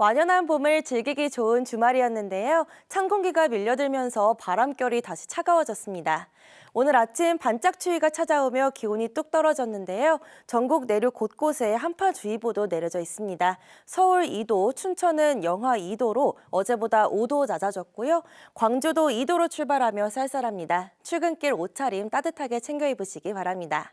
완연한 봄을 즐기기 좋은 주말이었는데요. 찬 공기가 밀려들면서 바람결이 다시 차가워졌습니다. 오늘 아침 반짝 추위가 찾아오며 기온이 뚝 떨어졌는데요. 전국 내륙 곳곳에 한파주의보도 내려져 있습니다. 서울 2도, 춘천은 영하 2도로 어제보다 5도 낮아졌고요. 광주도 2도로 출발하며 쌀쌀합니다. 출근길 옷차림 따뜻하게 챙겨 입으시기 바랍니다.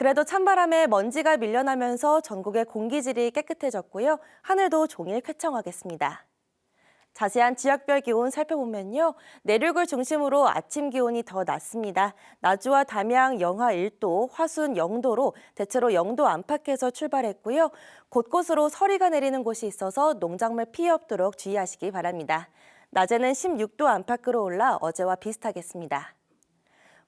그래도 찬바람에 먼지가 밀려나면서 전국의 공기질이 깨끗해졌고요. 하늘도 종일 쾌청하겠습니다. 자세한 지역별 기온 살펴보면요. 내륙을 중심으로 아침 기온이 더 낮습니다. 나주와 담양 영하 1도, 화순 0도로 대체로 0도 안팎에서 출발했고요. 곳곳으로 서리가 내리는 곳이 있어서 농작물 피해 없도록 주의하시기 바랍니다. 낮에는 16도 안팎으로 올라 어제와 비슷하겠습니다.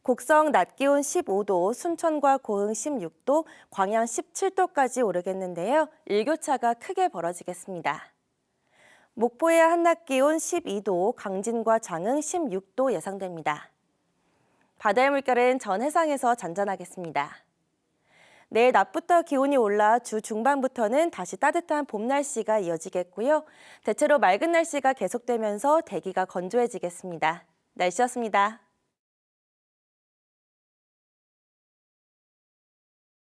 곡성 낮 기온 15도, 순천과 고흥 16도, 광양 17도까지 오르겠는데요. 일교차가 크게 벌어지겠습니다. 목포의 한낮 기온 12도, 강진과 장흥 16도 예상됩니다. 바다의 물결은 전 해상에서 잔잔하겠습니다. 내일 낮부터 기온이 올라 주 중반부터는 다시 따뜻한 봄 날씨가 이어지겠고요. 대체로 맑은 날씨가 계속되면서 대기가 건조해지겠습니다. 날씨였습니다.